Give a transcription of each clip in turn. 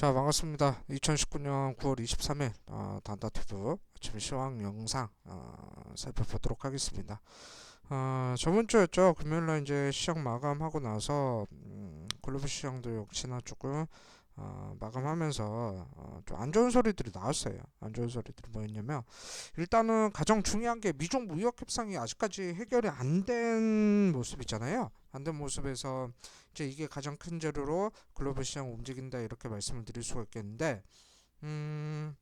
자 반갑습니다. 2019년 9월 23일 어, 단다튜브 아침 시황 영상 어, 살펴보도록 하겠습니다. 어, 저번 주였죠. 금요일날 이제 시장 마감하고 나서 음, 글로벌 시장도 역시나 조금 어, 마감하면서 어, 좀 안 좋은 소리들이 나왔어요. 안 좋은 소리들이 뭐였냐면 일단은 가장 중요한 게 미중 무역 협상이 아직까지 해결이 안 된 모습이잖아요. 안 된 모습에서 이제 이게 가장 큰 재료로 글로벌 시장 움직인다 이렇게 말씀을 드릴 수가 있겠는데 음,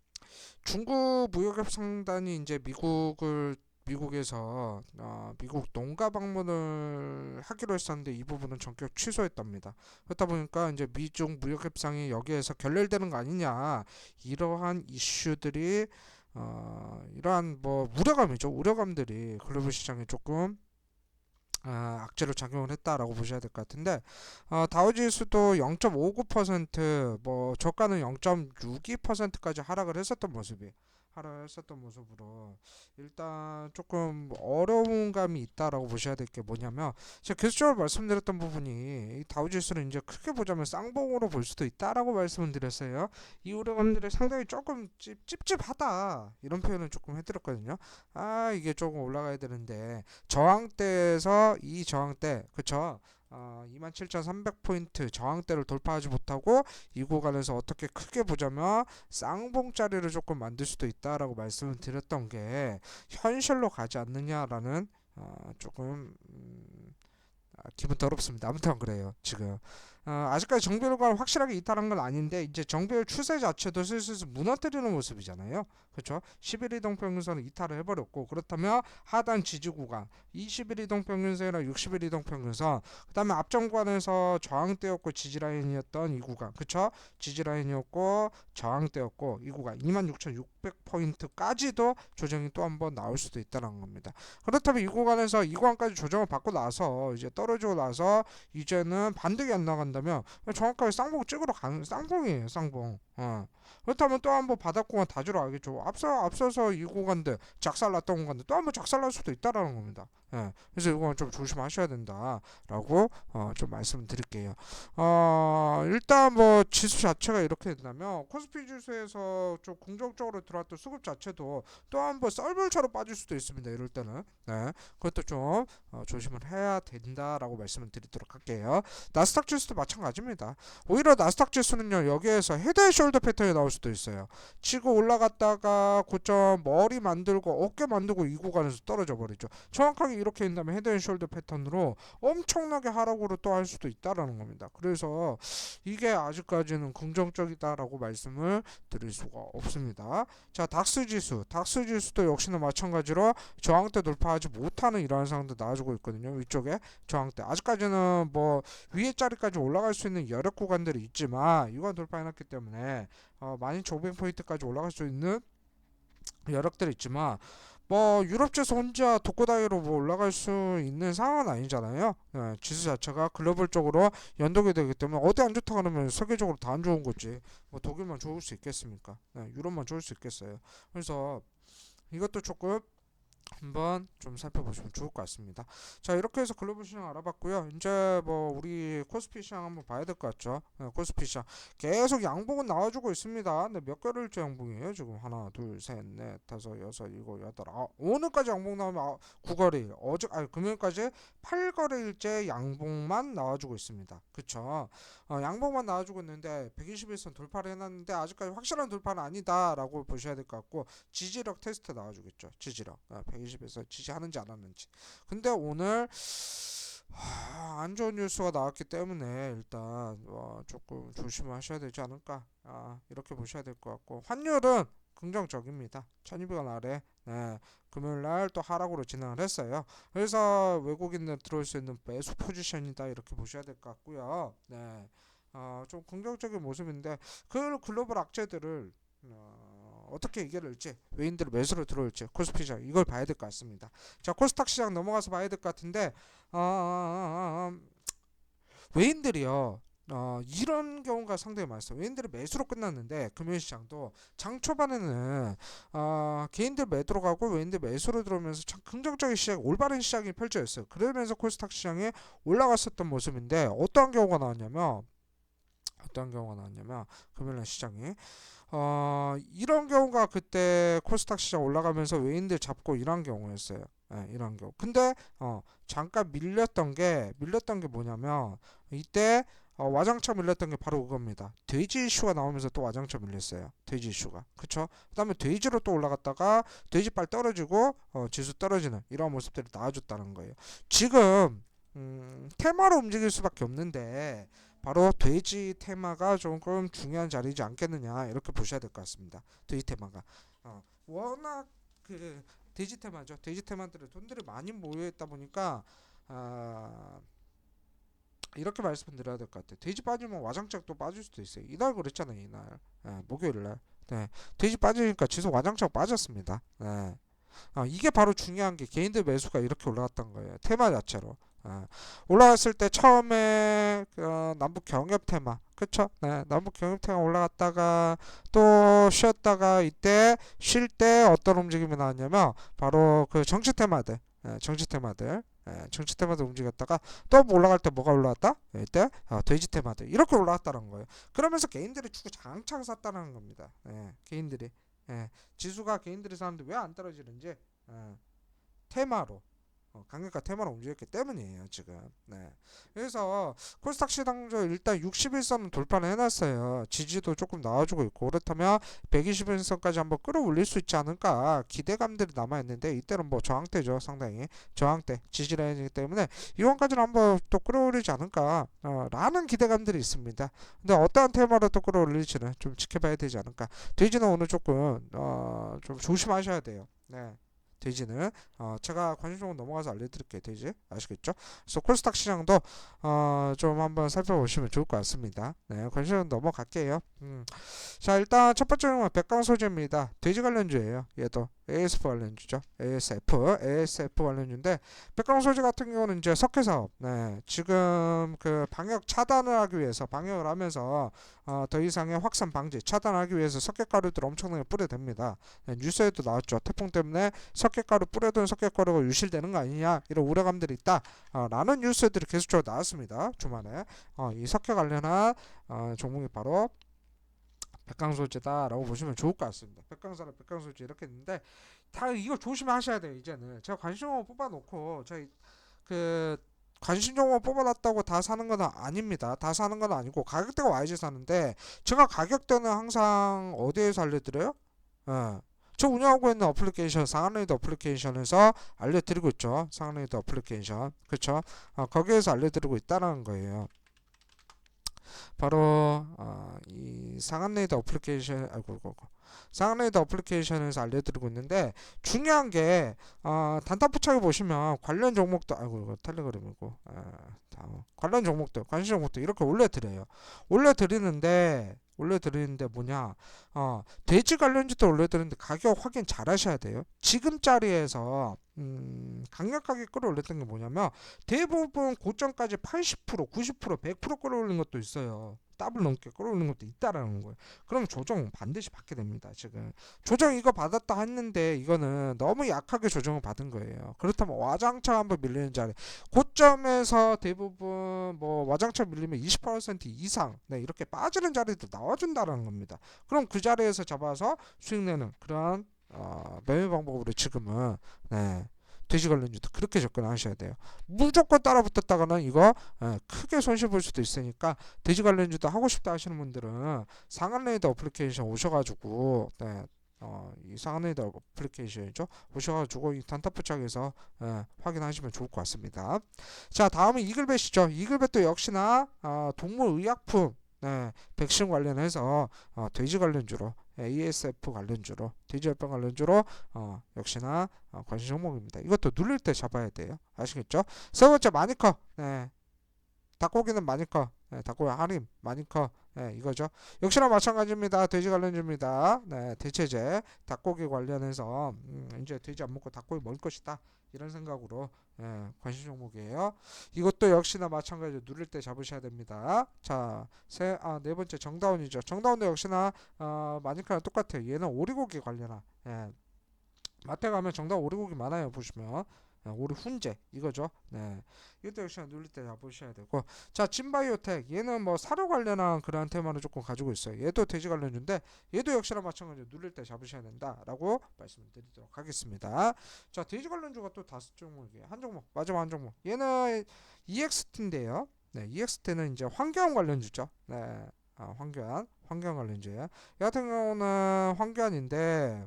중국 무역 협상단이 이제 미국을 미국에서 어, 미국 농가 방문을 하기로 했었는데 이 부분은 전격 취소했답니다. 그렇다 보니까 이제 미중 무역 협상이 여기에서 결렬되는 거 아니냐 이러한 이슈들이 어, 이러한 뭐 우려감이죠. 우려감들이 글로벌 시장에 조금 아, 악재로 작용을 했다라고 보셔야 될 것 같은데 어, 다우지수도 0.59%뭐 저가는 0.62%까지 하락을 했었던 모습이 하락을 했었던 모습으로 일단 조금 어려운 감이 있다라고 보셔야 될 게 뭐냐면 제가 계속적으로 말씀드렸던 부분이 이 다우지수는 이제 크게 보자면 쌍봉으로 볼 수도 있다라고 말씀을 드렸어요. 이 우려감들이 상당히 조금 찝, 찝찝하다 이런 표현을 조금 해드렸거든요. 아 이게 조금 올라가야 되는데 저항대에서 이 저항대 그쵸 어, 27,300포인트 저항대를 돌파하지 못하고 이 구간에서 어떻게 크게 보자면 쌍봉짜리를 조금 만들 수도 있다라고 말씀을 드렸던 게 현실로 가지 않느냐라는 어, 조금 음, 아, 기분 더럽습니다. 아무튼 그래요 지금 어, 아직까지 정비율과 확실하게 이탈한 건 아닌데 이제 정비율 추세 자체도 슬슬 무너뜨리는 모습이잖아요. 그렇죠? 11일 이동 평균선을 이탈을 해버렸고 그렇다면 하단 지지 구간 21일 이동 평균선이랑 60일 이동 평균선 그다음에 앞전 구간에서 저항대였고 지지 라인이었던 이 구간 그렇죠? 지지 라인이었고 저항대였고 이 구간 26,600포인트까지도 조정이 또 한번 나올 수도 있다는 겁니다. 그렇다면 이 구간에서 이 구간까지 조정을 받고 나서 이제 떨어지고 나서 이제는 반등이 안 나간다 면 정확하게 쌍봉 찍으러 가는 쌍봉이에요 쌍봉 어. 그렇다면 또 한 번 바닥구간 다 주러 가겠죠 앞서 앞서서 이 구간들 작살났던 구간들 또 한 번 작살날 수도 있다라는 겁니다 예. 그래서 이건 좀 조심하셔야 된다라고 어, 좀 말씀드릴게요 어, 일단 뭐 지수 자체가 이렇게 된다면 코스피 지수에서 좀 긍정적으로 들어왔던 수급 자체도 또 한 번 썰물처럼 빠질 수도 있습니다 이럴 때는 네. 그것도 좀 어, 조심을 해야 된다라고 말씀을 드리도록 할게요 나스닥 지수도 마찬가지입니다. 오히려 나스닥 지수는요 여기에서 헤드앤 숄더 패턴이 나올 수도 있어요. 치고 올라갔다가 고점 머리 만들고 어깨 만들고 이 구간에서 떨어져 버리죠. 정확하게 이렇게 된다면 헤드 앤 숄더 패턴으로 엄청나게 하락으로 또 할 수도 있다라는 겁니다. 그래서 이게 아직까지는 긍정적이다라고 말씀을 드릴 수가 없습니다. 자 닥스 지수, 닥스 지수도 역시나 마찬가지로 저항대 돌파하지 못하는 이러한 상황도 나와주고 있거든요. 위쪽에 저항대 아직까지는 뭐 위에 자리까지 올라갈 수 있는 여러 구간들이 있지만 이건 돌파해놨기 때문에 어, 12,500포인트까지 올라갈 수 있는 여력들이 있지만 뭐 유럽제서 혼자 독고다이로 뭐 올라갈 수 있는 상황은 아니잖아요. 예, 지수 자체가 글로벌적으로 연동이 되기 때문에 어디 안 좋다 그러면 세계적으로 다 안 좋은 거지. 뭐 독일만 좋을 수 있겠습니까? 예, 유럽만 좋을 수 있겠어요. 그래서 이것도 조금 한번 좀 살펴보시면 좋을 것 같습니다. 자 이렇게 해서 글로벌 시장 알아봤고요. 이제 뭐 우리 코스피 시장 한번 봐야 될 것 같죠. 네, 코스피 시장 계속 양봉은 나와주고 있습니다. 근데 몇 개월째 양봉이에요 지금 하나 둘셋넷 다섯 여섯 일곱 여덟 아 오늘까지 양봉 나오면 아, 9거래일 어제 아니 금요일까지 8거래일째 양봉만 나와주고 있습니다. 그쵸? 어, 양봉만 나와주고 있는데 121선 돌파를 해놨는데 아직까지 확실한 돌파는 아니다라고 보셔야 될 것 같고 지지력 테스트 나와주겠죠. 지지력 어, 120에서 지지하는지 안 하는지. 근데 오늘 하, 안 좋은 뉴스가 나왔기 때문에 일단 어, 조금 조심하셔야 되지 않을까 아, 이렇게 보셔야 될 것 같고 환율은 긍정적입니다. 1200원 아래 네, 금요일 날 또 하락으로 진행을 했어요. 그래서 외국인들 들어올 수 있는 매수 포지션이다 이렇게 보셔야 될 것 같고요. 네. 어, 좀 긍정적인 모습인데 그 글로벌 악재들을 어, 어떻게 이겨낼지 외인들 매수로 들어올지 코스피 시장 이걸 봐야 될 것 같습니다. 자 코스닥 시장 넘어가서 봐야 될 것 같은데 어, 어, 어, 어, 외인들이요. 어, 이런 경우가 상당히 많았어요. 외인들이 매수로 끝났는데 금요일 시장도 장 초반에는 어, 개인들 매도로 가고 외인들 매수로 들어오면서 참 긍정적인 시작, 올바른 시장이 펼쳐졌어요. 그러면서 코스닥 시장에 올라갔었던 모습인데 어떠한 경우가 나왔냐면 어떤 경우가 나왔냐면 금요일날 시장이 어 이런 경우가 그때 코스닥 시장 올라가면서 외인들 잡고 이런 경우였어요. 예, 이런 경우. 근데 어 잠깐 밀렸던 게 밀렸던 게 뭐냐면 이때 어, 와장창 밀렸던 게 바로 그겁니다. 돼지 이슈가 나오면서 또 와장창 밀렸어요. 돼지 이슈가. 그쵸? 그 다음에 돼지로 또 올라갔다가 돼지빨 떨어지고 어, 지수 떨어지는 이런 모습들이 나와줬다는 거예요. 지금 음, 테마로 움직일 수밖에 없는데 바로 돼지 테마가 조금 중요한 자리지 않겠느냐 이렇게 보셔야 될 것 같습니다. 돼지 테마가 어, 워낙 그 돼지 테마죠. 돼지 테마들이 돈들이 많이 모여 있다 보니까 아, 이렇게 말씀드려야 될 것 같아요. 돼지 빠지면 와장창 또 빠질 수도 있어요. 이날 그랬잖아요. 이날 예, 목요일 날. 네, 돼지 빠지니까 지수 와장창 빠졌습니다. 네. 어, 이게 바로 중요한 게 개인들 매수가 이렇게 올라갔던 거예요. 테마 자체로. 예. 올라갔을 때 처음에 그 남북 경협 테마, 그쵸? 네, 남북 경협 테마 올라갔다가 또 쉬었다가 이때 쉴 때 어떤 움직임이 나왔냐면 바로 그 정치 테마들, 예, 정치 테마들, 예, 정치 테마들 움직였다가 또 올라갈 때 뭐가 올라왔다? 예, 이때 어, 돼지 테마들 이렇게 올라왔다는 거예요. 그러면서 개인들이 주고 장창 샀다는 겁니다. 예, 개인들이 예, 지수가 개인들이 사는데 왜 안 떨어지는지 예, 테마로 어, 강력한 테마로 움직였기 때문이에요 지금. 네. 그래서 코스닥 시장도 일단 61선은 돌파를 해놨어요. 지지도 조금 나와주고 있고 그렇다면 121선까지 한번 끌어올릴 수 있지 않을까 기대감들이 남아있는데 이때는 뭐 저항대죠 상당히 저항대 지지라인이기 때문에 이원까지는 한번 또 끌어올리지 않을까 어, 라는 기대감들이 있습니다. 근데 어떠한 테마로 또 끌어올릴지는 좀 지켜봐야 되지 않을까. 돼지는 오늘 조금 어, 좀 조심하셔야 돼요. 네. 돼지는 어 제가 관심 종목 넘어가서 알려드릴게요 돼지 아시겠죠? 그래서 콜스탁 시장도 어 좀 한번 살펴보시면 좋을 것 같습니다. 네 관심 넘어갈게요. 음. 자 일단 첫 번째 종목 백강 소재입니다. 돼지 관련주예요. 얘도 ASF 관련주죠. ASF ASF 관련주인데 백강 소재 같은 경우는 이제 석회 사업. 네 지금 그 방역 차단을 하기 위해서 방역을 하면서 어, 더 이상의 확산 방지 차단하기 위해서 석회가루들 엄청나게 뿌려댑니다. 네, 뉴스에도 나왔죠. 태풍 때문에 석회가루 뿌려둔 석회가루가 유실되는 거 아니냐 이런 우려감들이 있다 어, 라는 뉴스들이 계속적으로 나왔습니다 주말에 어, 이 석회 관련한 어, 종목이 바로 백강소재다라고 보시면 좋을 것 같습니다 백강사랑 백강소재 이렇게 있는데 다 이거 조심하셔야 돼요 이제는 제가 관심종목 뽑아놓고 저희 그 관심종목 뽑아놨다고 다 사는 건 아닙니다. 다 사는 건 아니고 가격대가 와야지 사는데 제가 가격대는 항상 어디에서 알려드려요? 예. 저 운영하고 있는 어플리케이션 상한레이드 어플리케이션에서 알려드리고 있죠. 상한레이드 어플리케이션 그렇죠? 어, 거기에서 알려드리고 있다는 거예요. 바로 어, 이 상한레이드 어플리케이션 아이고 아이고 상한레이드 어플리케이션에서 알려드리고 있는데 중요한 게 어, 단타 포착에 보시면 관련 종목도 아이고 이거 텔레그램이고 아, 다음. 관련 종목도 관심 종목도 이렇게 올려드려요. 올려드리는데 올려드리는데 뭐냐 어 돼지 관련주도 올려드리는데 가격 확인 잘 하셔야 돼요 지금 자리에서 음 강력하게 끌어올렸던 게 뭐냐면 대부분 고점까지 80% 90% 100% 끌어올린 것도 있어요 더블 넘게 끌어올린 것도 있다라는 거예요. 그럼 조정 반드시 받게 됩니다 지금. 조정 이거 받았다 했는데 이거는 너무 약하게 조정을 받은 거예요. 그렇다면 와장창 한번 밀리는 자리. 고점에서 대부분 뭐 와장창 밀리면 20% 이상 네, 이렇게 빠지는 자리도 나와준다는 겁니다. 그럼 그 자리에서 잡아서 수익 내는 그런 어, 매매 방법으로 지금은 네, 돼지 관련주도 그렇게 접근하셔야 돼요. 무조건 따라 붙었다가는 이거 예, 크게 손실 볼 수도 있으니까 돼지 관련주도 하고 싶다 하시는 분들은 상한레이더 어플리케이션 오셔가지고 네, 어, 이 상한레이더 어플리케이션이죠. 오셔가지고 이 단타포착에서 예, 확인하시면 좋을 것 같습니다. 자 다음은 이글벳이죠. 이글벳도 역시나 어, 동물의약품 네, 백신 관련해서 어, 돼지 관련주로 ASF 관련주로 돼지열병 관련주로 어, 역시나 어, 관심 종목입니다. 이것도 눌릴 때 잡아야 돼요. 아시겠죠? 세 번째 마니커 네. 닭고기는 마니커 네, 닭고기 할인 마니커 네, 이거죠. 역시나 마찬가지입니다. 돼지 관련주입니다. 네, 대체제 닭고기 관련해서 음, 이제 돼지 안 먹고 닭고기 먹을 것이다. 이런 생각으로 예, 관심 종목이에요. 이것도 역시나 마찬가지로 누릴 때 잡으셔야 됩니다. 자, 세, 아, 네 번째 정다운이죠. 정다운도 역시나 어, 마니카랑 똑같아요. 얘는 오리고기 관련한 예. 마트 가면 정다운 오리고기 많아요. 보시면 아, 우리 훈제 이거죠. 네. 이것도 역시 눌릴 때 잡으셔야 되고 자 진바이오텍 얘는 뭐 사료 관련한 그런 테마를 조금 가지고 있어요. 얘도 돼지 관련주인데 얘도 역시나 마찬가지로 눌릴 때 잡으셔야 된다라고 말씀을 드리도록 하겠습니다. 자 돼지 관련주가 또 다섯 종목이에요. 한 종목 마지막 한 종목 얘는 EXT인데요. 네, EXT는 이제 환경 관련주죠. 네, 아, 환경 환경 관련주예요. 이 같은 경우는 환경인데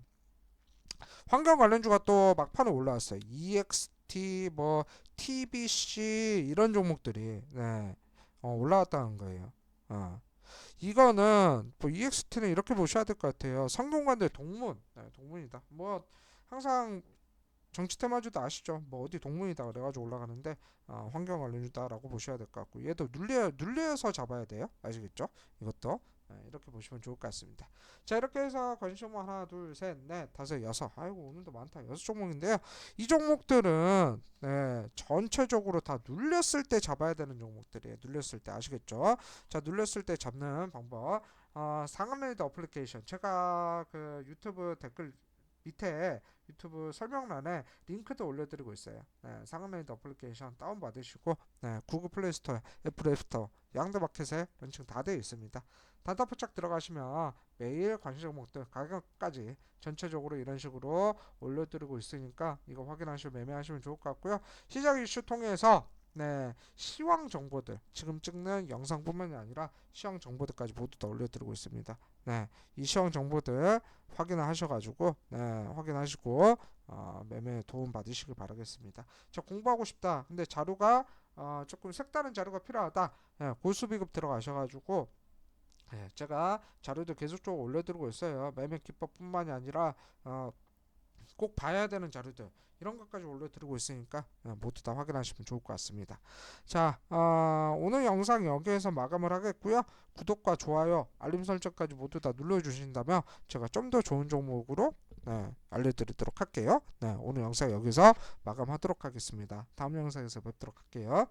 환경 관련주가 또 막판에 올라왔어요. EXT 뭐 TBC 이런 종목들이 네, 어, 올라왔다는 거예요. 어. 이거는 뭐 EXT는 이렇게 보셔야 될 것 같아요. 성균관대 동문, 네, 동문이다. 뭐 항상 정치 테마주도 아시죠? 뭐 어디 동문이다 그래가지고 올라가는데 어, 환경 관련주다라고 보셔야 될 것 같고 얘도 눌려 눌려서 잡아야 돼요. 아시겠죠? 이것도 네, 이렇게 보시면 좋을 것 같습니다. 자 이렇게 해서 관심 종목 하나, 둘, 셋, 넷, 다섯, 여섯. 아이고 오늘도 많다. 여섯 종목인데요. 이 종목들은 네, 전체적으로 다 눌렸을 때 잡아야 되는 종목들이에요. 눌렸을 때 아시겠죠? 자 눌렸을 때 잡는 방법. 어, 상한레이더 어플리케이션 제가 그 유튜브 댓글 밑에 유튜브 설명란에 링크도 올려드리고 있어요. 네, 상한레이더 어플리케이션 다운 받으시고 네, 구글 플레이 스토어, 애플 앱스토어 양대 마켓에 런칭 다 되어 있습니다. 단타 포착 들어가시면 매일 관심 종목들 가격까지 전체적으로 이런 식으로 올려드리고 있으니까 이거 확인하시고 매매하시면 좋을 것 같고요. 시작 이슈 통해서 네 시황 정보들 지금 찍는 영상뿐만이 아니라 시황 정보들까지 모두 다 올려드리고 있습니다. 네 이 시황 정보들 확인을 하셔가지고 네 확인하시고 어, 매매 도움 받으시길 바라겠습니다. 저 공부하고 싶다. 근데 자료가 어, 조금 색다른 자료가 필요하다. 네, 고수비급 들어가셔가지고 네, 제가 자료도 계속적으로 올려드리고 있어요. 매매 기법뿐만이 아니라 어, 꼭 봐야 되는 자료들 이런 것까지 올려드리고 있으니까 어, 모두 다 확인하시면 좋을 것 같습니다. 자 어, 오늘 영상 여기에서 마감을 하겠고요. 구독과 좋아요, 알림 설정까지 모두 다 눌러주신다면 제가 좀 더 좋은 종목으로 네, 알려드리도록 할게요. 네, 오늘 영상 여기서 마감하도록 하겠습니다. 다음 영상에서 뵙도록 할게요.